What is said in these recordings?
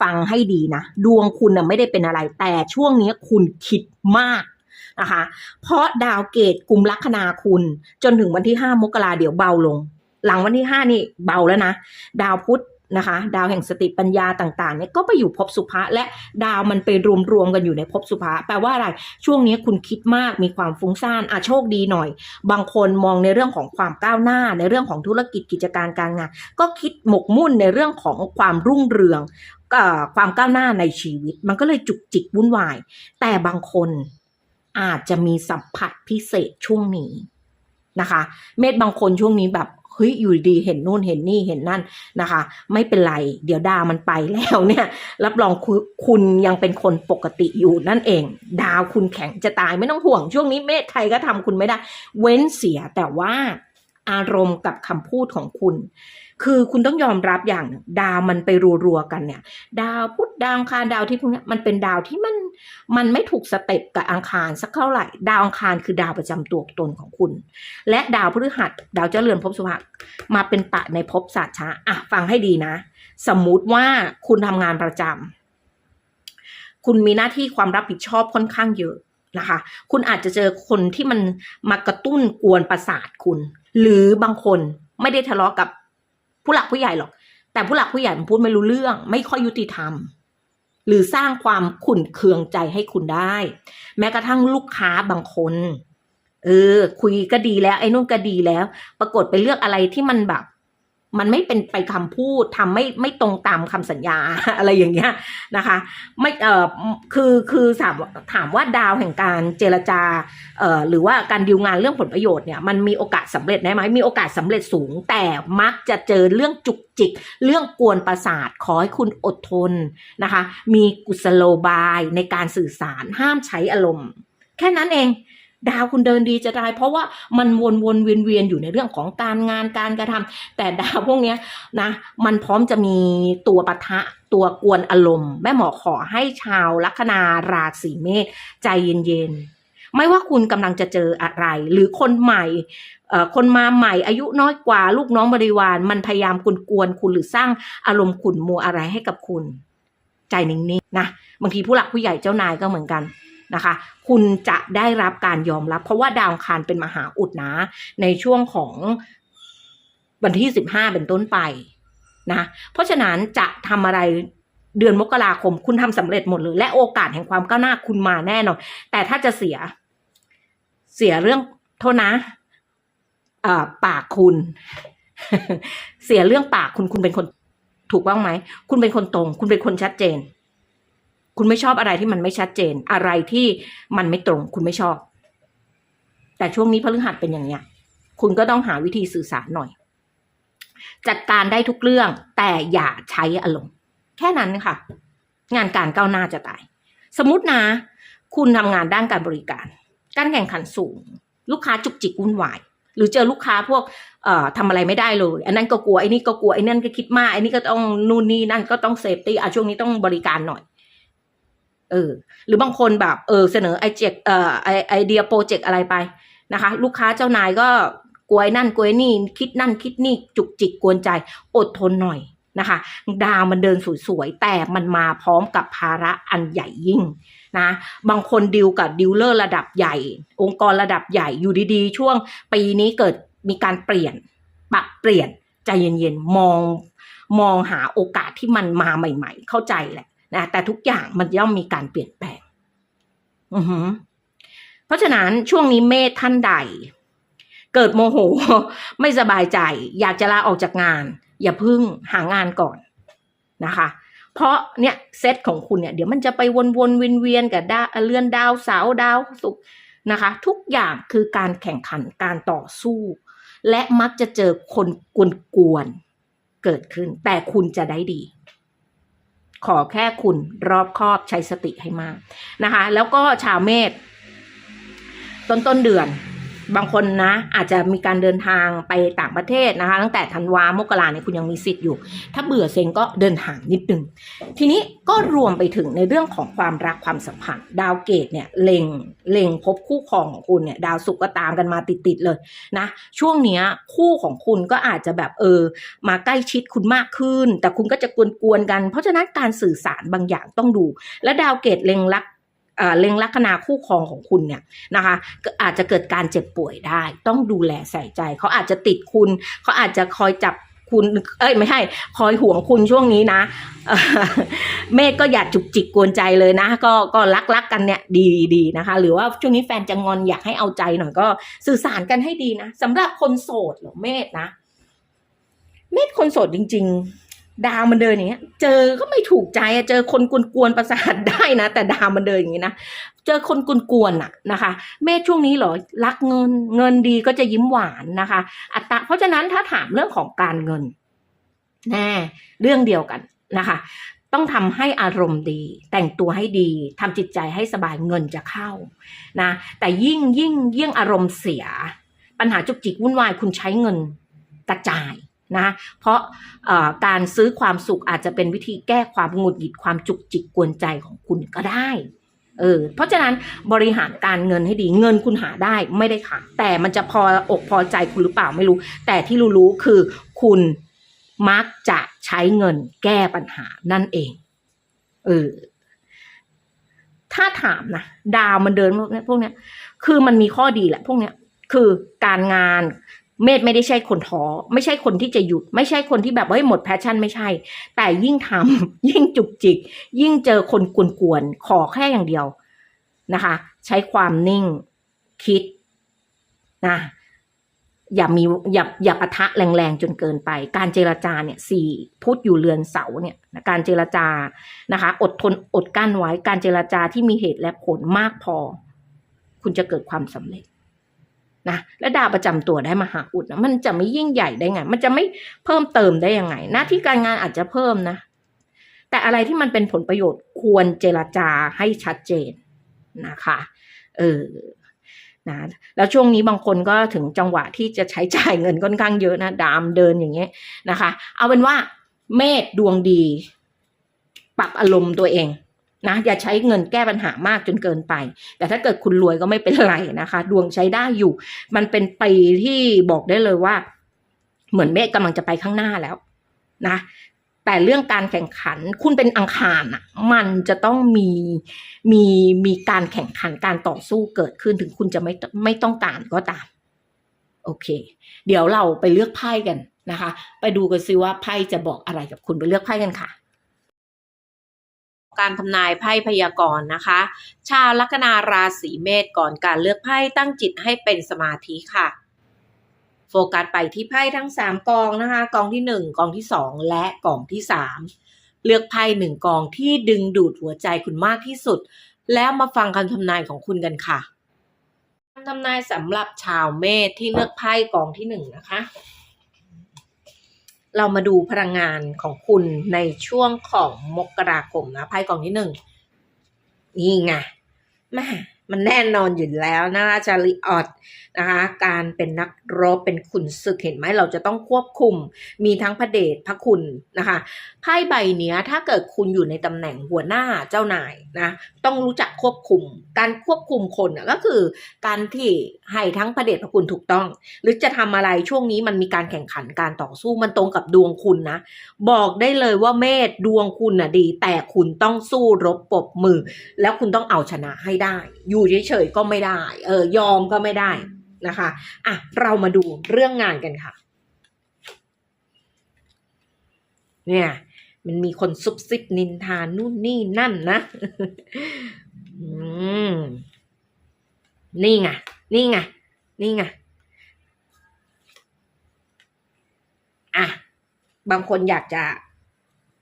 ฟังให้ดีนะ ดวงคุณนะไม่ได้เป็นอะไร แต่ช่วงนี้คุณคิดมากนะคะ เพราะดาวเกตกลุ่มลัคนาคุณ จนถึงวันที่ 5 มกราเดี๋ยวเบาลง หลังวันที่ 5 นี่เบาแล้วนะ ดาวพุธ นะคะ ดาวแห่งสติปัญญาต่างๆเนี่ยก็ไปอยู่ภพสุภะและดาวมันไปรวมๆกันอยู่ในภพสุภะแปลว่าอะไรช่วงนี้คุณคิดมากมีความฟุ้งซ่านอะโชคดีหน่อย บางคนมองในเรื่องของความก้าวหน้า ในเรื่องของธุรกิจกิจการการงาน ก็คิดหมกมุ่นในเรื่องของความรุ่งเรืองอความก้าวหน้าในชีวิต มันก็เลยจุกจิกวุ่นวาย แต่บางคนอาจจะมีสัมผัสพิเศษช่วงนี้นะคะ เมธบางคนช่วงนี้แบบ ฮ้ยอยู่ดีเห็นนู่นเห็นนี่เห็นนั่นนะคะ ไม่เป็นไร เดี๋ยวดาวมันไปแล้วเนี่ย รับรองคุณคุณยังเป็นคนปกติอยู่นั่นเอง ดาวคุณแข็งจะตายไม่ต้องห่วง ช่วงนี้เมฆใครก็ทำคุณไม่ได้ เว้นเสียแต่ว่า อารมณ์กับคำพูดของคุณ คือคุณต้องยอมรับอย่างหนึ่งดาวมันไปรัวๆกันเนี่ย ดาวพุธดาวอังคารดาวที่พวกนี้มันเป็นดาวที่มันมันไม่ถูกสเต็ปกับอังคารสักเท่าไหร่ ดาวอังคารคือดาวประจำตัวตนของคุณ และดาวพฤหัส ดาวเจ้าเรือนภพสุภะมาเป็นปะในภพศาสตร์ช้าอะฟังให้ดีนะ สมมุติว่าคุณทำงานประจำคุณมีหน้าที่ความรับผิดชอบค่อนข้างเยอะนะคะ คุณอาจจะเจอคนที่มันมากระตุ้นกวนประสาทคุณ หรือบางคนไม่ได้ทะเลาะกับผู้หลักผู้ใหญ่หรอก แต่ผู้หลักผู้ใหญ่มันพูดไม่รู้เรื่อง ไม่ค่อยยุติธรรม หรือสร้างความขุ่นเคืองใจให้คุณได้ แม้กระทั่งลูกค้าบางคน เออ คุยก็ดีแล้ว ไอ้นู่นก็ดีแล้ว ปรากฏไปเลือกอะไรที่มันแบบ มันไม่เป็นไปคำพูดทำไม่ไม่ตรงตามคำสัญญาอะไรอย่างเงี้ยนะคะ ไม่เอ่อคือคือถามถามว่าดาวแห่งการเจรจาเอ่อหรือว่าการดีลงานเรื่องผลประโยชน์เนี่ยมันมีโอกาสสำเร็จได้ไหมมีโอกาสสำเร็จสูง แต่มักจะเจอเรื่องจุกจิก เรื่องกวนประสาทขอให้คุณอดทนนะคะ มีกุศโลบายในการสื่อสารห้ามใช้อารมณ์ แค่นั้นเอง ดาวคุณเดินดีจะได้เพราะว่ามันวนวนเวียนเวียนๆอยู่ในเรื่องของการงานการกระทำแต่ดาวพวกเนี้ยนะมันพร้อมจะมีตัวปะทะตัวกวนอารมณ์ แม่หมอขอให้ชาวลัคนาราศีเมษใจเย็นๆ ไม่ว่าคุณกำลังจะเจออะไร หรือคนใหม่เอ่อคนมาใหม่อายุน้อยกว่าลูกน้องบริวาร มันพยายามกวนกวนคุณหรือสร้างอารมณ์ขุนมัวอะไรให้กับคุณ ใจนิ่งๆนะบางทีผู้หลักผู้ใหญ่เจ้านายก็เหมือนกัน นะคะ คุณจะได้รับการยอมรับ เพราะว่าดาวคารเป็นมหาอุดนะ ในช่วงของวันที่สิบห้าเป็นต้นไปนะเพราะฉะนั้นจะทำอะไรเดือนมกราคม คุณทำสำเร็จหมดเลยและโอกาสแห่งความก้าวหน้าคุณมาแน่นอนแต่ถ้าจะเสียเสียเรื่องโทษนะปากคุณ เสียเรื่องปากคุณคุณเป็นคนถูกบ้างไหม คุณเป็นคนตรง คุณเป็นคนชัดเจน คุณไม่ชอบอะไรที่มันไม่ชัดเจน อะไรที่มันไม่ตรง คุณไม่ชอบ แต่ช่วงนี้พฤหัสเป็นอย่างเนี้ย คุณก็ต้องหาวิธีสื่อสารหน่อย จัดการได้ทุกเรื่อง แต่อย่าใช้อารมณ์แค่นั้นค่ะ งานการก้าวหน้าจะตาย สมมตินะ คุณทำงานด้านการบริการ การแข่งขันสูง ลูกค้าจุกจิกวุ่นวายหรือเจอลูกค้าพวกเอ่อทำอะไรไม่ได้เลย อันนั้นก็กลัวไอ้นี่ก็กลัวไอ้นั่นก็คิดมากไอ้นี่ก็ต้องนู่นนี่นั่นก็ต้องเซฟตี้อะช่วงนี้ต้องบริการหน่อย เออ หรือบางคนแบบเออเสนอไอเจกเอ่อไอไอเดียโปรเจกต์อะไรไปนะคะ ลูกค้าเจ้านายก็กลัวไอ้นั่นกลัวไอ้นี่ คิดนั่นคิดนี่จุกจิกกวนใจ อดทนหน่อยนะคะ ดาวมันเดินสวยๆแต่มันมาพร้อมกับภาระอันใหญ่ยิ่งนะบางคนดิวกับดิวเลอร์ระดับใหญ่ องค์กรระดับใหญ่อยู่ดีๆ ช่วงปีนี้เกิดมีการเปลี่ยนปรับเปลี่ยนใจเย็นๆ มองมองหาโอกาสที่มันมาใหม่ ๆ เข้าใจแหละ นะแต่ทุกอย่างมันย่อมมีการเปลี่ยนแปลงอือหือเพราะฉะนั้นช่วงนี้เมธท่านใด เกิดโมโห ไม่สบายใจ อยากจะลาออกจากงาน อย่าพึ่งหางานก่อนนะคะ เพราะเนี่ยเซตของคุณเนี่ยเดี๋ยวมันจะไปวนๆเวียนๆกับดาวเลื่อนดาวเสาดาวศุกนะคะ ทุกอย่างคือการแข่งขันการต่อสู้ และมักจะเจอคนกวนๆเกิดขึ้น แต่คุณจะได้ดี ขอแค่คุณรอบคอบใช้สติให้มากนะคะ แล้วก็ชาวเมษต้นต้นเดือน บางคนนะ อาจจะมีการเดินทางไปต่างประเทศนะคะ ตั้งแต่ธันวามกราเนี่ยคุณยังมีสิทธิ์อยู่ ถ้าเบื่อเซ็งก็เดินทางนิดนึง ทีนี้ก็รวมไปถึงในเรื่องของความรักความสัมพันธ์ ดาวเกตเนี่ยเล็งเล็งพบคู่ครองของคุณเนี่ยดาวศุกก็ตามกันมาติดๆเลยนะ ช่วงเนี้ยคู่ของคุณก็อาจจะแบบเออ มาใกล้ชิดคุณมากขึ้น แต่คุณก็จะกวนๆกัน เพราะฉะนั้นการสื่อสารบางอย่างต้องดู และดาวเกตเล็งลัก เล็งลัคนาคู่ครองของคุณเนี่ยนะคะก็อาจจะเกิดการเจ็บป่วยได้ ต้องดูแลใส่ใจเขาอาจจะติดคุณเขาอาจจะคอยจับคุณเอ้ยไม่ใช่คอยห่วงคุณช่วงนี้นะ เมฆก็อย่าจุกจิกกวนใจเลยนะ ก็ก็รักรักกันเนี่ยดีดีนะคะ หรือว่าช่วงนี้แฟนจะงอนอยากให้เอาใจหน่อยก็สื่อสารกันให้ดีนะสำหรับคนโสดเหรอเมฆนะ เมฆคนโสดจริง ๆ ดาวมันเดินอย่างเงี้ย เจอก็ไม่ถูกใจอะเจอคนกวนๆประสาทได้นะ แต่ดาวมันเดินอย่างงี้นะ เจอคนกวนๆอะนะคะ เมษช่วงนี้เหรอ รักเงิน เงินดีก็จะยิ้มหวานนะคะ อัตราเพราะฉะนั้นถ้าถามเรื่องของการเงิน แน่ เรื่องเดียวกันนะคะ ต้องทำให้อารมณ์ดี แต่งตัวให้ดีทำจิตใจให้สบายเงินจะเข้านะ แต่ยิ่งยิ่งยิ่งอารมณ์เสีย ปัญหาจุกจิกวุ่นวายคุณใช้เงินกระจาย นะเพราะการซื้อความสุขอาจจะเป็นวิธีแก้ความหงุดหงิดความจุกจิกกวนใจของคุณก็ได้เออเพราะฉะนั้นบริหารการเงินให้ดีเงินคุณหาได้ไม่ได้ขาดแต่มันจะพออกพอใจคุณหรือเปล่าไม่รู้ แต่ที่รู้ๆคือคุณมักจะใช้เงินแก้ปัญหานั่นเองเออถ้าถามนะดาวมันเดินพวกนี้พวกนี้คือมันมีข้อดีแหละพวกนี้คือการงาน เมธไม่ได้ใช่คนท้อไม่ใช่คนที่จะหยุด ไม่ใช่คนที่แบบเฮ้ยหมดแพชชั่นไม่ใช่ แต่ยิ่งทำยิ่งจุกจิก ยิ่งเจอคนกวนๆขอแค่อย่างเดียวนะคะ ใช้ความนิ่งคิดนะอย่ามีอย่าอย่าปะทะแรงๆจนเกินไป การเจรจาเนี่ยสี่พุทธอยู่เรือนเสาเนี่ยการเจรจานะคะ อดทนอดกั้นไว้การเจรจาที่มีเหตุและผลมากพอ คุณจะเกิดความสำเร็จ นะและดาวประจำตัวได้มาหาอุดนะมันจะไม่ยิ่งใหญ่ได้ไง มันจะไม่เพิ่มเติมได้ยังไง หน้าที่การงานอาจจะเพิ่มนะ แต่อะไรที่มันเป็นผลประโยชน์ควรเจรจาให้ชัดเจนนะคะเออนะแล้วช่วงนี้บางคนก็ถึงจังหวะที่จะใช้จ่ายเงินค่อนข้างเยอะนะดามเดินอย่างเงี้ยนะคะ เอาเป็นว่าเมษดวงดี ปรับอารมณ์ตัวเอง นะอย่าใช้เงินแก้ปัญหามากจนเกินไป แต่ถ้าเกิดคุณรวยก็ไม่เป็นไรนะคะ ดวงใช้ได้อยู่ มันเป็นปีที่บอกได้เลยว่า เหมือนเมฆกำลังจะไปข้างหน้าแล้วนะแต่เรื่องการแข่งขันคุณเป็นอังคารอะมันจะต้องมีมีมีการแข่งขันการต่อสู้เกิดขึ้นถึงคุณจะไม่ไม่ต้องการก็ตาม โอเค เดี๋ยวเราไปเลือกไพ่กันนะคะ ไปดูกันซิว่าไพ่จะบอกอะไรกับคุณไปเลือกไพ่กันค่ะ การทำนายไพ่พยากรณ์นะคะ ชาวลัคนาราศีเมษก่อนการเลือกไพ่ตั้งจิตให้เป็นสมาธิค่ะ โฟกัสไปที่ไพ่ทั้งสามกองนะคะ กองที่หนึ่งกองที่สองและกองที่สามเลือกไพ่หนึ่งกองที่ดึงดูดหัวใจคุณมากที่สุด แล้วมาฟังคำทำนายของคุณกันค่ะคำทำนายสำหรับชาวเมษที่เลือกไพ่กองที่หนึ่งนะคะ เรามาดูพลังงานของคุณในช่วงของมกราคมนะไพ่กองที่หนึ่งนี่ไงแม่ มันแน่นอนอยู่แล้วนะคะชาลิออตนะคะการเป็นนักรบเป็นขุนศึกเห็นไหมเราจะต้องควบคุม มีทั้งพระเดชพระคุณนะคะไพ่ใบเนี้ยถ้าเกิดคุณอยู่ในตำแหน่งหัวหน้าเจ้านายนะต้องรู้จักควบคุม การควบคุมคนก็คือการที่ให้ทั้งพระเดชพระคุณถูกต้อง หรือจะทำอะไรช่วงนี้มันมีการแข่งขันการต่อสู้มันตรงกับดวงคุณนะ บอกได้เลยว่าเมษดวงคุณน่ะดี แต่คุณต้องสู้รบปบมือ แล้วคุณต้องเอาชนะให้ได้อยู่เฉยๆก็ไม่ได้ เออยอมก็ไม่ได้นะคะอะเรามาดูเรื่องงานกันค่ะ เนี่ยมันมีคนซุบซิบนินทานู่นนี่นั่นนะอืมนี่ไง นี่ไง นี่ไง อะ บางคนอยากจะ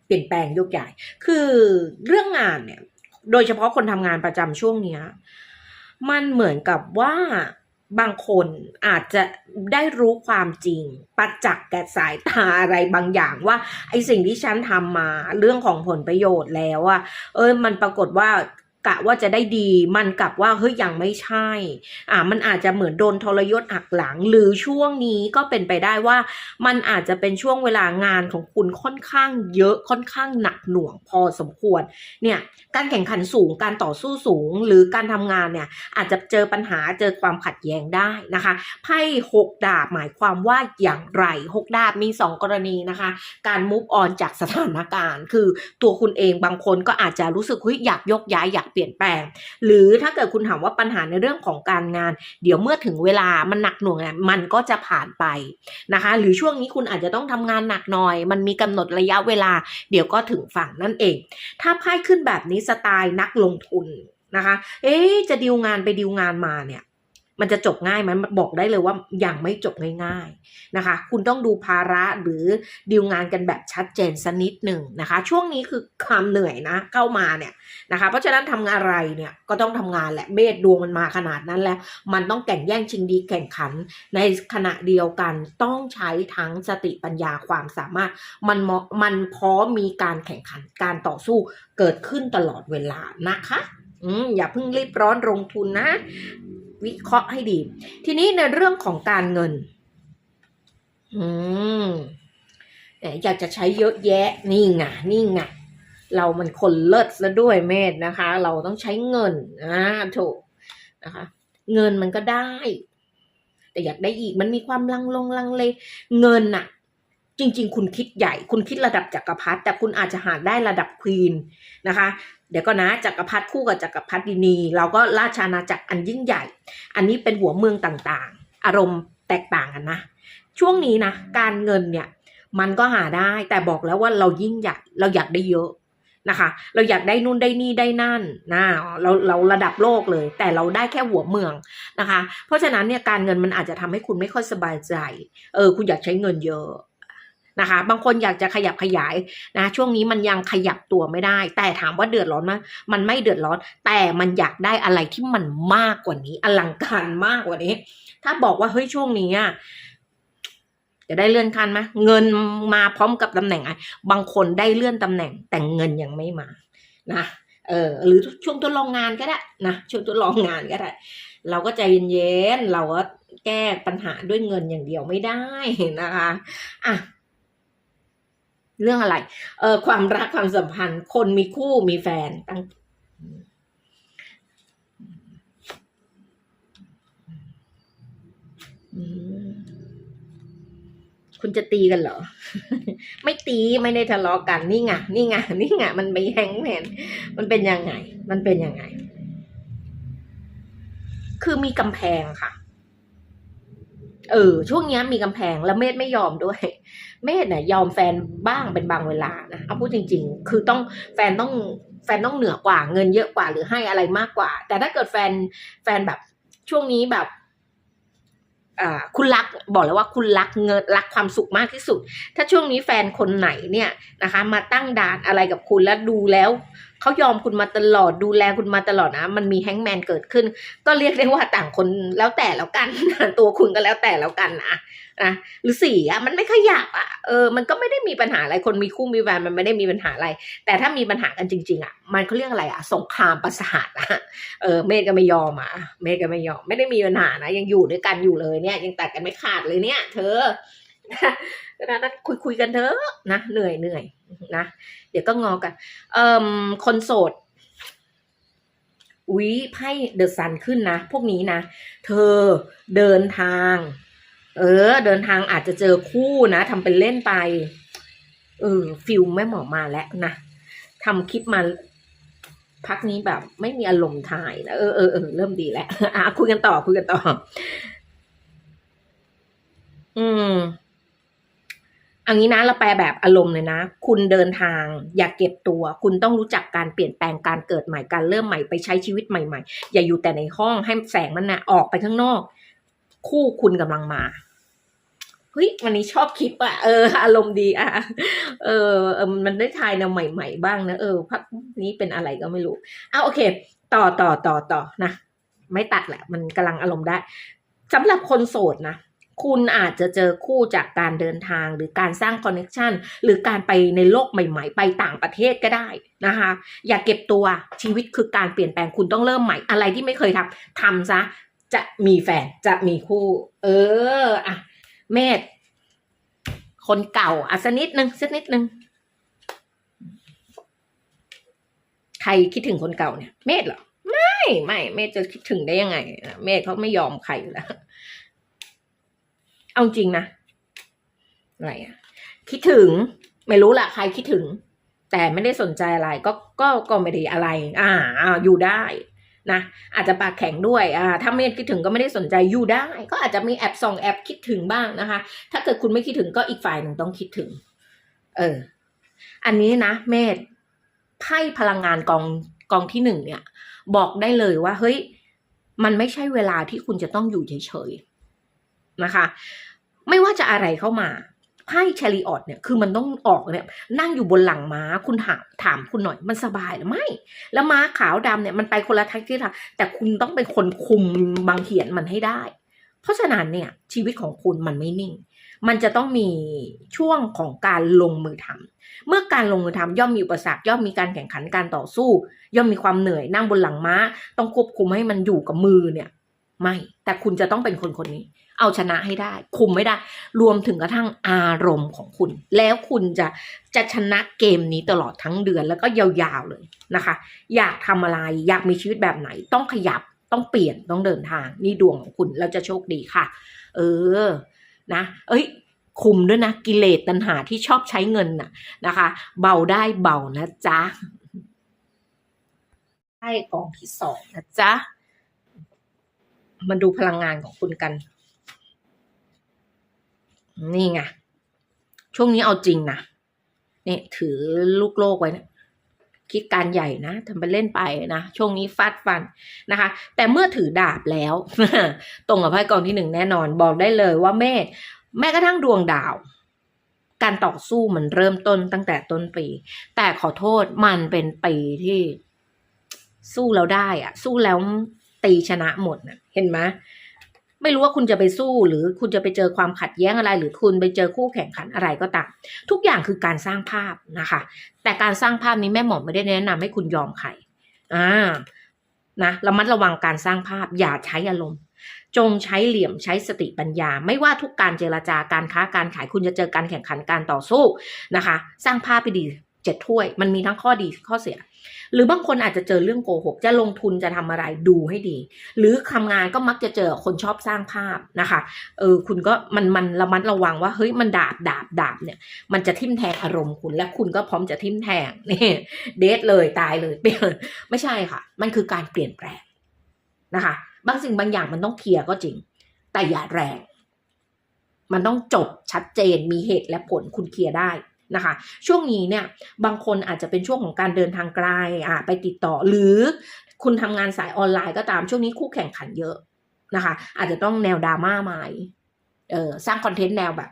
เปลี่ยนแปลงยกย้ายคือเรื่องงานเนี่ย โดยเฉพาะคนทำงานประจำช่วงเนี้ย มันเหมือนกับว่าบางคนอาจจะได้รู้ความจริง ประจักษ์แก่สายตาอะไรบางอย่างว่าไอสิ่งที่ฉันทำมาเรื่องของผลประโยชน์แล้วอะเออมันปรากฏว่า กะว่าจะได้ดี มันกลับว่าเฮ้ยยังไม่ใช่ อ่ามันอาจจะเหมือนโดนทรยศหักหลัง หรือช่วงนี้ก็เป็นไปได้ว่า มันอาจจะเป็นช่วงเวลางานของคุณค่อนข้างเยอะค่อนข้างหนักหน่วงพอสมควร เนี่ยการแข่งขันสูงการต่อสู้สูง หรือการทำงานเนี่ยอาจจะเจอปัญหาเจอความขัดแย้งได้นะคะไพ่หกดาบหมายความว่าอย่างไรหกดาบมีสองกรณีนะคะ การมุฟออนจากสถานการณ์ คือตัวคุณเองบางคนก็อาจจะรู้สึกเฮ้ยอยากยกย้ายอยากเปลี่ยนแปลง หรือถ้าเกิดคุณถามว่าปัญหาในเรื่องของการงาน เดี๋ยวเมื่อถึงเวลามันหนักหน่วงเนี่ยมันก็จะผ่านไปนะคะ หรือช่วงนี้คุณอาจจะต้องทำงานหนักหน่อย มันมีกำหนดระยะเวลา เดี๋ยวก็ถึงฝั่งนั่นเอง ถ้าไพ่ขึ้นแบบนี้สไตล์นักลงทุนนะคะ เอ๊จะดีลงานไปดีลงานมาเนี่ย มันจะจบง่ายไหมมันบอกได้เลยว่าอยังไม่จบง่าย ๆนะคะ คุณต้องดูภาระหรือดีลงานกันแบบชัดเจนสักนิดหนึ่งนะคะ ช่วงนี้คือความเหนื่อยนะเข้ามาเนี่ยนะคะ เพราะฉะนั้นทำงานอะไรเนี่ยก็ต้องทำงานแหละเมษดวงมันมาขนาดนั้นแล้ว มันต้องแข่งแย่งชิงดีแข่งขัน ในขณะเดียวกันต้องใช้ทั้งสติปัญญาความสามารถมันมันพร้อมมีการแข่งขันการต่อสู้เกิดขึ้นตลอดเวลานะคะ อืมอย่าเพิ่งรีบร้อนลงทุนนะ วิเคราะห์ให้ดี ทีนี้ในเรื่องของการเงิน อืมอยากจะใช้เยอะแยะนี่ไงนี่ไงเรามันคนเลิศซะด้วยเมธนะคะ เราต้องใช้เงินอ่าถูกนะคะ เงินมันก็ได้ แต่อยากได้อีกมันมีความลังลงลังเลเงินน่ะจริง ๆ คุณคิดใหญ่ คุณคิดระดับจักรพรรดิแต่คุณอาจจะหาได้ระดับควีนนะคะ เดี๋ยวก็นะจักรพรรดิคู่กับจักรพรรดินี เราก็ราชอาณาจักรอันยิ่งใหญ่ อันนี้เป็นหัวเมืองต่างๆ อารมณ์แตกต่างกันนะ ช่วงนี้นะการเงินเนี่ยมันก็หาได้แต่บอกแล้วว่าเรายิ่งใหญ่เราอยากได้เยอะนะคะ เราอยากได้นู่นได้นี่ได้นั่นนะเราเราระดับโลกเลย แต่เราได้แค่หัวเมืองนะคะ เพราะฉะนั้นเนี่ยการเงินมันอาจจะทำให้คุณไม่ค่อยสบายใจเออคุณอยากใช้เงินเยอะ นะคะ บางคนอยากจะขยับขยายนะ ช่วงนี้มันยังขยับตัวไม่ได้ แต่ถามว่าเดือดร้อนไหมมันไม่เดือดร้อน แต่มันอยากได้อะไรที่มันมากกว่านี้ อลังการมากกว่านี้ ถ้าบอกว่าเฮ้ยช่วงนี้อะจะได้เลื่อนขั้นไหมเงินมาพร้อมกับตำแหน่งอะบางคนได้เลื่อนตำแหน่ง แต่เงินยังไม่มานะเออหรือช่วงทดลองงานก็ได้นะช่วงทดลองงานก็ได้ เราก็ใจเย็นๆเราก็แก้ปัญหาด้วยเงินอย่างเดียวไม่ได้นะคะอะ เรื่องอะไร เออความรักความสัมพันธ์ คนมีคู่มีแฟนตั้งคุณจะตีกันเหรอ ไม่ตีไม่ได้ทะเลาะกันนี่ไงนี่ไงนี่ไงมันไปแฮงแมนมันเป็นยังไง มันเป็นยังไง คือมีกำแพงค่ะ เออ ช่วงนี้มีกำแพงแล้วเมธไม่ยอมด้วย เมธเนี่ยยอมแฟนบ้างเป็นบางเวลานะเอาพูดจริง ๆ คือต้องแฟนต้องแฟนต้องเหนือกว่าเงินเยอะกว่าหรือให้อะไรมากกว่า แต่ถ้าเกิดแฟนแฟนแบบช่วงนี้แบบคุณรักบอกแล้วว่าคุณรักเงินรักความสุขมากที่สุด ถ้าช่วงนี้แฟนคนไหนเนี่ยนะคะ มาตั้งด่านอะไรกับคุณแล้วดูแล้วเขายอมคุณมาตลอดดูแลคุณมาตลอดนะ มันมีแฮงแมนเกิดขึ้น ก็เรียกได้ว่าต่างคนแล้วแต่แล้วกัน ตัวคุณก็แล้วแต่แล้วกันนะนะหรือสี่อะมันไม่ขยับอะเออมันก็ไม่ได้มีปัญหาอะไรคนมีคู่มีแฟนมันไม่ได้มีปัญหาอะไร แต่ถ้ามีปัญหากันจริง ๆ อะ มันเขาเรียกอะไรอะสงครามประสาทนะเออเมธก็ไม่ยอมอะเมธก็ไม่ยอมไม่ได้มีปัญหานะยังอยู่ด้วยกันอยู่เลยเนี่ย ยังตัดกันไม่ขาดเลยเนี่ย เธอนะนั้นคุยคุยกันเถอะนะเหนื่อยเหนื่อย นะ เดี๋ยวก็งอกัน เอ่มคนโสดอุ๊ยไพ่เดอะซันขึ้นนะ พวกนี้นะ เธอเดินทาง เออ เดินทางอาจจะเจอคู่นะทำเป็นเล่นไป เออฟิลไม่เหมาะมาแล้วนะทำคลิปมาพักนี้แบบ ไม่มีอารมณ์ถ่ายนะเออเออเออเริ่มดีแล้วอะคุยกันต่อคุยกันต่อม อันนี้นะเราแปลแบบอารมณ์เลยนะ คุณเดินทาง อย่าเก็บตัว คุณต้องรู้จักการเปลี่ยนแปลงการเกิดใหม่การเริ่มใหม่ไปใช้ชีวิตใหม่ๆ อย่าอยู่แต่ในห้องให้แสงมันนะออกไปข้างนอก คู่คุณกำลังมาเฮ้ยวันนี้ชอบคลิปอะเอออารมณ์ดีอะเออเออมันได้ทายแนวใหม่ ๆ บ้างนะเออพักนี้เป็นอะไรก็ไม่รู้อ้าโอเค ต่อต่อต่อต่อนะไม่ตัดแหละ มันกำลังอารมณ์ได้สำหรับคนโสดนะ คุณอาจจะเจอคู่จากการเดินทางหรือการสร้างคอนเน็ชันหรือการไปในโลกใหม่ ๆ ไปต่างประเทศก็ได้นะคะ อย่าเก็บตัวชีวิตคือการเปลี่ยนแปลงคุณต้องเริ่มใหม่อะไรที่ไม่เคยทำทำซะจะมีแฟนจะมีคู่ เอออะเมธคนเก่าอะสักนิดนึงสักนิดนึงใครคิดถึงคนเก่าเนี่ย เมธเหรอไม่ไม่เมธจะคิดถึงได้ยังไงเมธเขาไม่ยอมใครอยู่แล้ว เอาจริงนะ อะไรอะคิดถึง ไม่รู้ละใครคิดถึง แต่ไม่ได้สนใจอะไร ก็ก็ก็ไม่ได้อะไร อ่าอ่าอยู่ได้นะอาจจะปากแข็งด้วยอ่าถ้าไม่คิดถึงก็ไม่ได้สนใจอยู่ได้ ก็อาจจะมีแอบส่องแอบคิดถึงบ้างนะคะ ถ้าเกิดคุณไม่คิดถึงก็อีกฝ่ายหนึ่งต้องคิดถึง เออ อันนี้นะ เมธไพ่พลังงานกองกองที่หนึ่งเนี่ย บอกได้เลยว่า เฮ้ย มันไม่ใช่เวลาที่คุณจะต้องอยู่เฉยๆนะคะ ไม่ว่าจะอะไรเข้ามาไพ่ชาริออตเนี่ยคือมันต้องออกเนี่ยนั่งอยู่บนหลังม้าคุณถามถามคุณหน่อยมันสบายหรือไม่ แล้วม้าขาวดำเนี่ยมันไปคนละทักที่ทางแต่คุณต้องเป็นคนคุมบางเหียนมันให้ได้ เพราะฉะนั้นเนี่ยชีวิตของคุณมันไม่นิ่ง มันจะต้องมีช่วงของการลงมือทำเมื่อการลงมือทำย่อมมีอุปสรรคย่อมมีการแข่งขันการต่อสู้ ย่อมมีความเหนื่อยนั่งบนหลังม้า ต้องควบคุมให้มันอยู่กับมือเนี่ย ไม่ แต่คุณจะต้องเป็นคนคนนี้ เอาชนะให้ได้ คุมไม่ได้ รวมถึงกระทั่งอารมณ์ของคุณ แล้วคุณจะจะชนะเกมนี้ตลอดทั้งเดือนแล้วก็ยาวๆเลยนะคะ อยากทำอะไรอยากมีชีวิตแบบไหน ต้องขยับต้องเปลี่ยนต้องเดินทาง นี่ดวงของคุณแล้วจะโชคดีค่ะ เออนะ เอ้ยคุมด้วยนะกิเลสตัณหาที่ชอบใช้เงินน่ะนะคะ เบาได้เบานะจ๊ะไพ่กองที่สองนะจ๊ะมาดูพลังงานของคุณกัน นี่ไง ช่วงนี้เอาจริงนะเนี่ยถือลูกโลกไว้นะคิดการใหญ่นะทำไปเล่นไปนะช่วงนี้ฟาดฟันนะคะ แต่เมื่อถือดาบแล้ว ตรงกับไพ่กองที่หนึ่งแน่นอนบอกได้เลยว่าเมษแม้กระทั่งดวงดาว การต่อสู้มันเริ่มต้นตั้งแต่ต้นปี แต่ขอโทษมันเป็นปีที่สู้แล้วได้อะสู้แล้วตีชนะหมดนะเห็นไหม ไม่รู้ว่าคุณจะไปสู้ หรือคุณจะไปเจอความขัดแย้งอะไร หรือคุณไปเจอคู่แข่งขันอะไรก็ตามทุกอย่างคือการสร้างภาพนะคะ แต่การสร้างภาพนี้แม่หมอไม่ได้แนะนำให้คุณยอมใครอ่านะระมัดระวังการสร้างภาพอย่าใช้อารมณ์จงใช้เหลี่ยมใช้สติปัญญา ไม่ว่าทุกการเจรจาการค้าการขายคุณจะเจอการแข่งขันการต่อสู้นะคะ สร้างภาพไปดีเจ็ดถ้วย มันมีทั้งข้อดีข้อเสีย หรือบางคนอาจจะเจอเรื่องโกหก จะลงทุนจะทำอะไรดูให้ดี หรือทำงานก็มักจะเจอคนชอบสร้างภาพนะคะ เออคุณก็มันมันระมัดระวังว่าเฮ้ยมันดาบดาบดาบเนี่ยมันจะทิ่มแทงอารมณ์คุณ และคุณก็พร้อมจะทิ่มแทงนี่เดทเลยตายเลยเปลี่ยนไม่ใช่ค่ะ มันคือการเปลี่ยนแปลงนะคะ บางสิ่งบางอย่างมันต้องเคลียร์ก็จริง แต่อย่าแรง มันต้องจบชัดเจนมีเหตุและผลคุณเคลียร์ได้ นะคะ ช่วงนี้เนี่ยบางคนอาจจะเป็นช่วงของการเดินทางไกลอ่าไปติดต่อหรือคุณทำงานสายออนไลน์ก็ตามช่วงนี้คู่แข่งขันเยอะนะคะ อาจจะต้องแนวดราม่าไหมเออสร้างคอนเทนต์แนวแบบ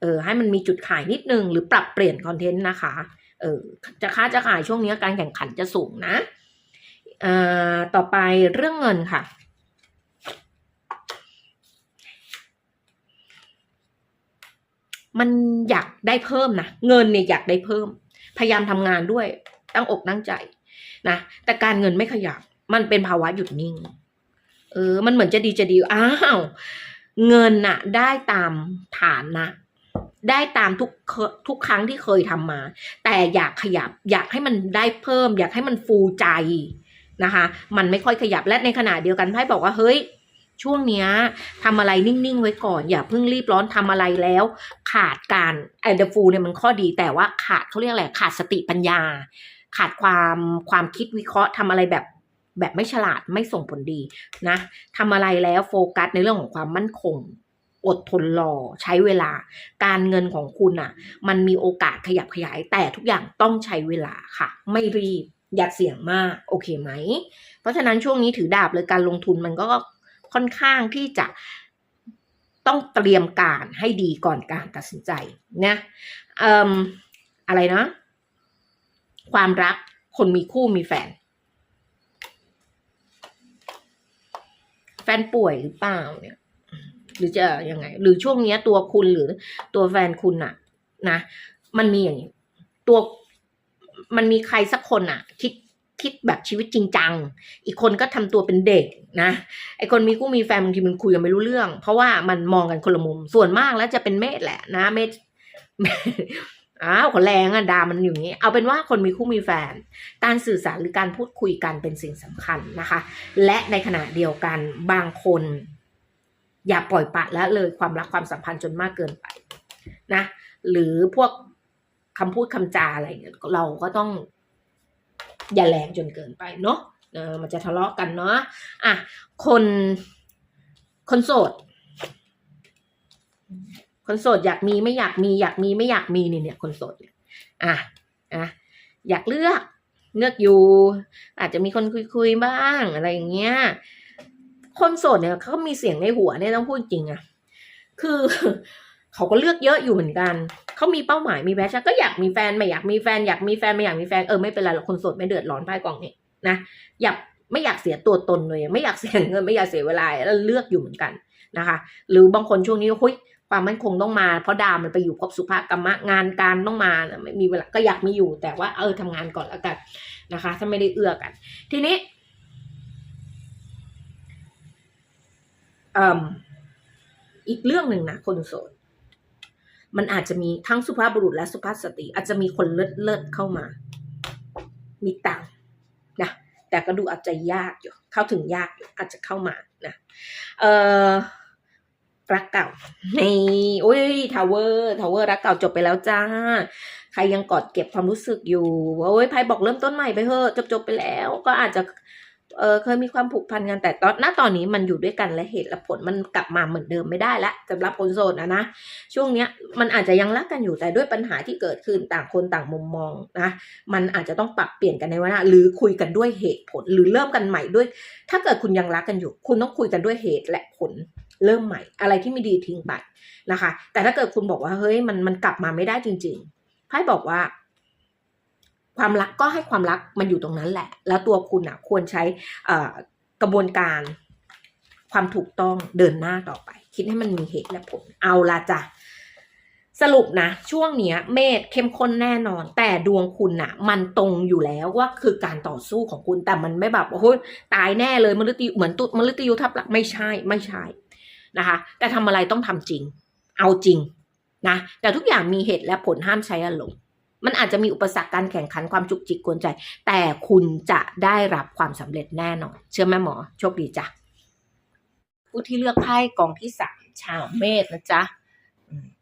เออให้มันมีจุดขายนิดนึง หรือปรับเปลี่ยนคอนเทนต์นะคะเออจะค้าจะขายช่วงนี้การแข่งขันจะสูงนะอ่ต่อไปเรื่องเงินค่ะ มันอยากได้เพิ่มนะเงินเนี่ยอยากได้เพิ่ม พยายามทำงานด้วยตั้งอกตั้งใจนะแต่การเงินไม่ขยับมันเป็นภาวะหยุดนิ่ง เออ มันเหมือนจะดีจะดีอ้าวเงินน่ะ ได้ตามฐานนะได้ตามทุกทุกครั้งที่เคยทำมา แต่อยากขยับ อยากให้มันได้เพิ่ม อยากให้มันฟูใจนะคะ มันไม่ค่อยขยับและในขณะเดียวกันไพ่บอกว่าเฮ้ย ช่วงเนี้ยทำอะไรนิ่งๆไว้ก่อน อย่าเพิ่งรีบร้อนทำอะไรแล้ว ขาดการไอเดฟูเนี่ยมันข้อดีแต่ว่าขาดเขาเรียกอะไรขาดสติปัญญา ขาดความความคิดวิเคราะห์ทำอะไรแบบแบบไม่ฉลาดไม่ส่งผลดีนะทำอะไรแล้วโฟกัสในเรื่องของความมั่นคงอดทนรอใช้เวลา การเงินของคุณอะ มันมีโอกาสขยับขยาย แต่ทุกอย่างต้องใช้เวลาค่ะ ไม่รีบ อย่าเสี่ยงมาก โอเคไหม เพราะฉะนั้นช่วงนี้ถือดาบเลยการลงทุนมันก็ ค่อนข้างที่จะต้องเตรียมการให้ดีก่อนการตัดสินใจนะเอ่มอะไรนะ ความรักคนมีคู่มีแฟน แฟนป่วยหรือเปล่าเนี่ย หรือจะยังไง หรือช่วงเนี้ยตัวคุณหรือตัวแฟนคุณอะนะ มันมีอย่างนี้ตัวมันมีใครสักคนอะคิด คิดแบบชีวิตจริงจัง อีกคนก็ทำตัวเป็นเด็กนะ ไอคนมีคู่มีแฟนบางทีมันคุยกันไม่รู้เรื่อง เพราะว่ามันมองกันคนละมุม ส่วนมากแล้วจะเป็นเมธแหละนะ เมธอ้าวขอแรงอะดามันอยู่อย่างนี้ เอาเป็นว่าคนมีคู่มีแฟน การสื่อสารหรือการพูดคุยกันเป็นสิ่งสำคัญนะคะ และในขณะเดียวกันบางคน อย่าปล่อยปละละเลยความรักความสัมพันธ์จนมากเกินไปนะ หรือพวกคำพูดคำจาอะไรเนี่ยเราก็ต้อง อย่าแรงจนเกินไปเนาะเออมันจะทะเลาะกันเนาะอะคนคนโสด คนโสดอยากมีไม่อยากมีอยากมีไม่อยากมีนี่เนี่ย คนโสดอะอะอยากเลือกเลือกอยู่ อาจจะมีคนคุยคุยๆบ้างอะไรอย่างเงี้ยคนโสดเนี่ยเขามีเสียงในหัวเนี่ยต้องพูดจริงอะคือ เขาก็เลือกเยอะอยู่เหมือนกันเขามีเป้าหมายมีแพชชั่นก็อยากมีแฟนไม่อยากมีแฟนอยากมีแฟนไม่อยากมีแฟนเออไม่เป็นไรหรอกคนโสดไม่เดือดร้อนไพ่กล่องนี่นะอยากไม่อยากเสียตัวตนเลย ไม่อยากเสียเงินไม่อยากเสียเวลาแล้วเลือกอยู่เหมือนกันนะคะ หรือบางคนช่วงนี้หุ้ยความมั่นคงต้องมา เพราะดาวมันไปอยู่ภพสุภกรรมะงานการต้องมาไม่มีเวลาก็อยากมีอยู่ แต่ว่าเออทำงานก่อนแล้วกันนะคะ ถ้าไม่ได้เอื้อกัน ทีนี้อ่มอีกเรื่องหนึ่งนะคนโสด มันอาจจะมีทั้งสุภาพบุรุษและสุภาพสตรีอาจจะมีคนเลิศเลิศเข้ามา มีตังนะแต่ก็ดูอาจจะยากอยู่เข้าถึงยากอยู่อาจจะเข้ามานะเอ่อรักเก่าในโอ้ยทาวเวอร์ทาวเวอร์รักเก่าจบไปแล้วจ้า ใครยังกอดเก็บความรู้สึกอยู่โอ้ยไพ่บอกเริ่มต้นใหม่ไปเถอะจบจบไปแล้ว ก็อาจจะ เออเคยมีความผูกพันกันแต่ตอนณตอนนี้มันอยู่ด้วยกันและเหตุและผลมันกลับมาเหมือนเดิมไม่ได้ละสำหรับคนโสดนะนะช่วงเนี้ยมันอาจจะยังรักกันอยู่แต่ด้วยปัญหาที่เกิดขึ้นต่างคนต่างมุมมองนะมันอาจจะต้องปรับเปลี่ยนกันในวันหน้าหรือคุยกันด้วยเหตุผลหรือเริ่มกันใหม่ด้วย ถ้าเกิดคุณยังรักกันอยู่ คุณต้องคุยกันด้วยเหตุและผลเริ่มใหม่ อะไรที่ไม่ดีทิ้งไปนะคะ แต่ถ้าเกิดคุณบอกว่าเฮ้ยมันมันกลับมาไม่ได้จริงๆไพ่บอกว่า ความรักก็ให้ความรักมันอยู่ตรงนั้นแหละ แล้วตัวคุณอะควรใช้กระบวนการความถูกต้องเดินหน้าต่อไป คิดให้มันมีเหตุและผลเอาละจ้ะสรุปนะ ช่วงเนี้ย เมษเข้มข้นแน่นอน แต่ดวงคุณน่ะมันตรงอยู่แล้วว่าคือการต่อสู้ของคุณแต่มันไม่แบบโอ้ยตายแน่เลยมฤตยูเหมือนตุมฤตยูทับหลักไม่ใช่ไม่ใช่นะคะ แต่ทำอะไรต้องทำจริง เอาจริงนะแต่ทุกอย่างมีเหตุและผลห้ามใช้อารมณ์ มันอาจจะมีอุปสรรคการแข่งขันความจุกจิกกวนใจ แต่คุณจะได้รับความสำเร็จแน่นอน เชื่อไหมหมอ โชคดีจ้ะ ผู้ที่เลือกไพ่กองที่สามชาวเมษนะจ๊ะ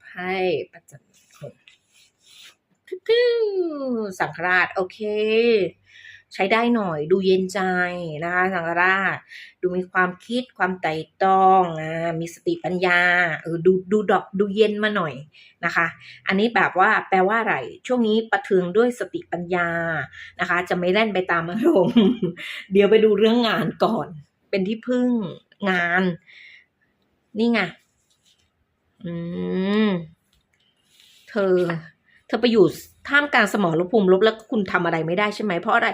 ไพ่ประจำคนสังฆราช โอเค ใช้ได้หน่อยดูเย็นใจนะคะสังฆราช ดูมีความคิดความไต่ตรองอ่ามีสติปัญญาเออดูดูดอกดูเย็นมาหน่อยนะคะ อันนี้แบบว่าแปลว่าอะไรช่วงนี้ประเทืองด้วยสติปัญญานะคะ จะไม่แล่นไปตามอารมณ์เดี๋ยวไปดูเรื่องงานก่อน เป็นที่พึ่งงาน นี่ไงอืมเธอ เธอไปอยู่ ท่ามกลางสมรภูมิลบแล้วคุณทำอะไรไม่ได้ใช่ไหมเพราะอะไร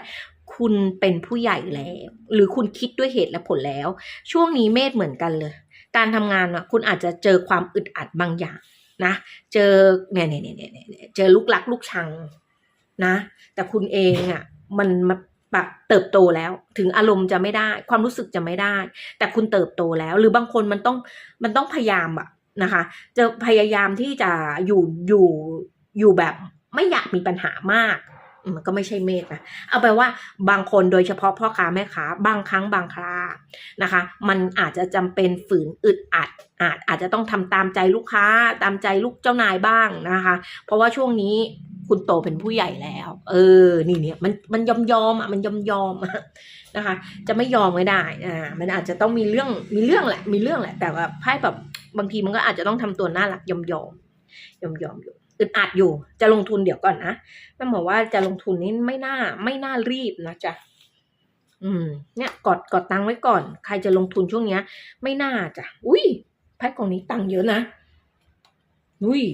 คุณเป็นผู้ใหญ่แล้ว หรือคุณคิดด้วยเหตุและผลแล้ว ช่วงนี้เมธเหมือนกันเลย การทำงานอะคุณอาจจะเจอความอึดอัดบางอย่างนะ เจอเนี่ยเนี่ยเนี่ยเนี่ยเน่เจอลูกรักลูกชังนะ แต่คุณเองอะมันมันแบบเติบโตแล้ว ถึงอารมณ์จะไม่ได้ ความรู้สึกจะไม่ได้ แต่คุณเติบโตแล้ว หรือบางคนมันต้องมันต้องพยายามอะนะคะ จะพยายามที่จะอยู่อยู่อยู่แบบ ไม่อยากมีปัญหามาก มันก็ไม่ใช่เมตนะ เอาไปว่าบางคนโดยเฉพาะพ่อค้าแม่ค้า บางครั้งบางครานะคะ มันอาจจะจำเป็นฝืนอึดอัด อาจอาจจะต้องทำตามใจลูกค้า ตามใจลูกเจ้านายบ้างนะคะ เพราะว่าช่วงนี้คุณโตเป็นผู้ใหญ่แล้ว เออ นี่เนี่ยมันมันยอมยอมอะ มันยอมยอมนะคะ จะไม่ยอมไม่ได้ อ่า มันอาจจะต้องมีเรื่อง มีเรื่องแหละ มีเรื่องแหละ แต่ว่าไพ่แบบบางทีมันก็อาจจะต้องทำตัวน่ารักยอมยอมยอมยอมอยู่ อึดอัดอยู่ จะลงทุนเดี๋ยวก่อนนะแม่หมอว่าจะลงทุนนี้ไม่น่าไม่น่ารีบนะจ๊ะอืม เนี่ยกดกดตังค์ไว้ก่อน ใครจะลงทุนช่วงเนี้ย ไม่น่าจ้ะอุ้ยไพ่กองนี้ตังค์เยอะนะอุ้ย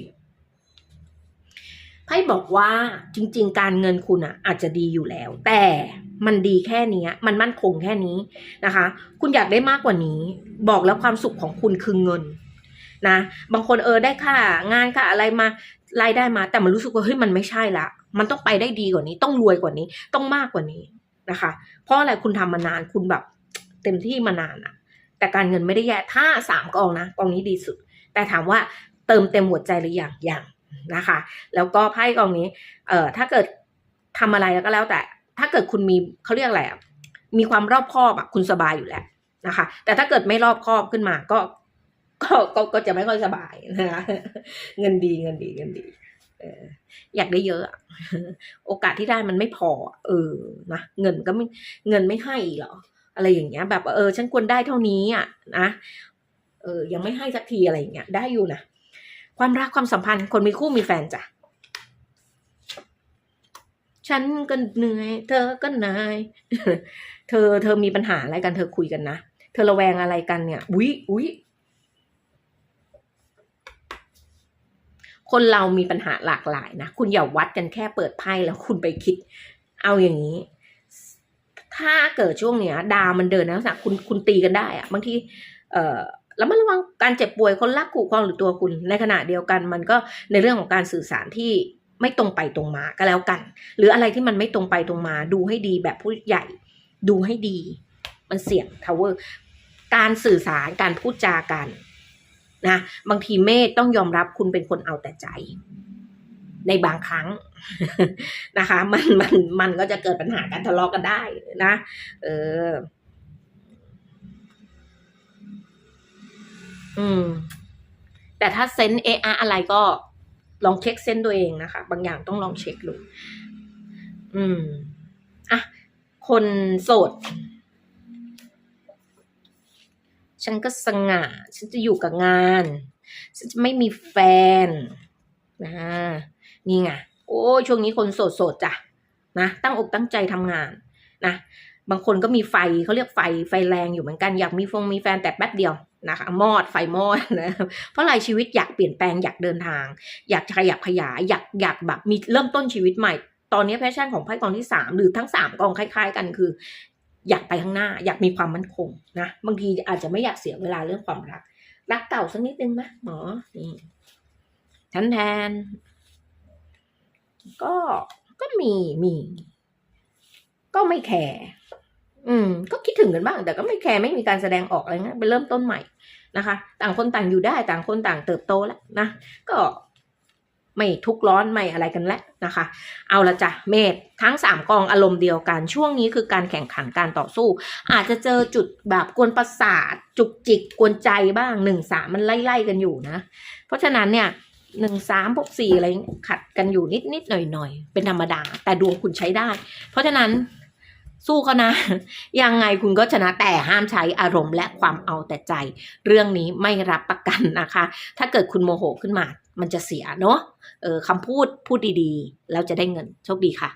ไพ่บอกว่าจริง ๆ การเงินคุณอะอาจจะดีอยู่แล้ว แต่มันดีแค่นี้มันมั่นคงแค่นี้นะคะ คุณอยากได้มากกว่านี้ บอกแล้วความสุขของคุณคือเงินนะบางคนเออได้ค่างานค่าอะไรมา รายได้มา แต่มันรู้สึกว่าเฮ้ยมันไม่ใช่ละ มันต้องไปได้ดีกว่านี้ ต้องรวยกว่านี้ ต้องมากกว่านี้นะคะ เพราะอะไรคุณทำมานานคุณแบบเต็มที่มานานอะแต่การเงินไม่ได้แย่ถ้าสามกองนะกองนี้ดีสุด แต่ถามว่าเติมเต็มหัวใจหรือยังยังนะคะ แล้วก็ไพ่กองนี้ เอ่อถ้าเกิดทำอะไรแล้วก็แล้วแต่ ถ้าเกิดคุณมีเขาเรียกอะไรอะมีความรอบคอบอะคุณสบายอยู่แล้วนะคะ แต่ถ้าเกิดไม่รอบคอบขึ้นมา ก็ ก็ก็ก็จะไม่ค่อยสบายนะคะเงินดีเงินดีเงินดีเอออยากได้เยอะ โอกาสที่ได้มันไม่พอ เออนะเงินก็ไม่เงินไม่ให้เหรอ อะไรอย่างเงี้ย แบบเออ ฉันควรได้เท่านี้อะนะเออ ยังไม่ให้สักทีอะไรอย่างเงี้ย ได้อยู่นะความรักความสัมพันธ์คนมีคู่มีแฟนจ้ะฉันก็เหนื่อย เธอก็นื่อยเธอเธอมีปัญหาอะไรกันเธอคุยกันนะ เธอระแวงอะไรกันเนี่ย อุ๊ยอุ๊ย คนเรามีปัญหาหลากหลายนะ คุณอย่าวัดกันแค่เปิดไพ่แล้วคุณไปคิด เอาอย่างนี้ ถ้าเกิดช่วงเนี้ย ดาวมันเดินนะลักษะคุณคุณตีกันได้อะบางทีเอ่อแล้วมันระวังการเจ็บป่วยคนรักคู่ครองหรือตัวคุณ ในขณะเดียวกันมันก็ในเรื่องของการสื่อสารที่ไม่ตรงไปตรงมาก็แล้วกัน หรืออะไรที่มันไม่ตรงไปตรงมา ดูให้ดีแบบผู้ใหญ่ ดูให้ดี มันเสี่ยงทาวเวอร์การสื่อสารการพูดจากัน นะบางทีเมธต้องยอมรับคุณเป็นคนเอาแต่ใจ ในบางครั้งนะคะ มันมันมันก็จะเกิดปัญหาการทะเลาะกันได้นะเออ อืม แต่ถ้าเซนเออะอะไรก็ลองเช็คเส้นตัวเองนะคะ บางอย่างต้องลองเช็คดู อืม อะ คนโสด ฉันก็สง่า ฉันจะอยู่กับงาน ฉันจะไม่มีแฟนนะนี่ไงโอ้ช่วงนี้คนโสดโสดๆจ้ะนะตั้งอกตั้งใจทำงานนะบางคนก็มีไฟเขาเรียกไฟไฟแรงอยู่เหมือนกันอยากมีฟงมีแฟนแต่แป๊บเดียวนะคะมอดไฟมอดนะเพราะอะไรชีวิตอยากเปลี่ยนแปลงอยากเดินทาง อยากขยับขยายอยากอยากแบบมีเริ่มต้นชีวิตใหม่ ตอนนี้แพชชั่นของไพ่กองที่สามหรือทั้งสามกองคล้าย ๆ กันคือ อยากไปข้างหน้า อยากมีความมั่นคงนะบางทีอาจจะไม่อยากเสียเวลาเรื่องความรัก รักเก่าสักนิดนึงไหมหมอนี่ฉันแทน ก็ก็มีมี ก็ไม่แคร์อืม ก็คิดถึงกันบ้าง แต่ก็ไม่แคร์ไม่มีการแสดงออกอะไรเงี้ยไปเริ่มต้นใหม่นะคะ ต่างคนต่างอยู่ได้ต่างคนต่างเติบโตแล้วนะก็ ไม่ทุกร้อนไม่อะไรกันแล้วนะคะ เอาละจ้ะเมษทั้งสามกองอารมณ์เดียวกัน ช่วงนี้คือการแข่งขันการต่อสู้ อาจจะเจอจุดแบบกวนประสาท จุกจิกกวนใจบ้างหนึ่งสามมันไล่ๆกันอยู่นะ เพราะฉะนั้นเนี่ยหนึ่งสามพวกสี่อะไรขัดกันอยู่นิดนิดหน่อยหน่อยเป็นธรรมดา แต่ดวงคุณใช้ได้ เพราะฉะนั้นสู้เขานะ ยังไงคุณก็ชนะแต่ห้ามใช้อารมณ์และความเอาแต่ใจ เรื่องนี้ไม่รับประกันนะคะ ถ้าเกิดคุณโมโหขึ้นมา มันจะเสียเนาะ คำพูดพูดดีๆ แล้วจะได้เงินโชคดีค่ะ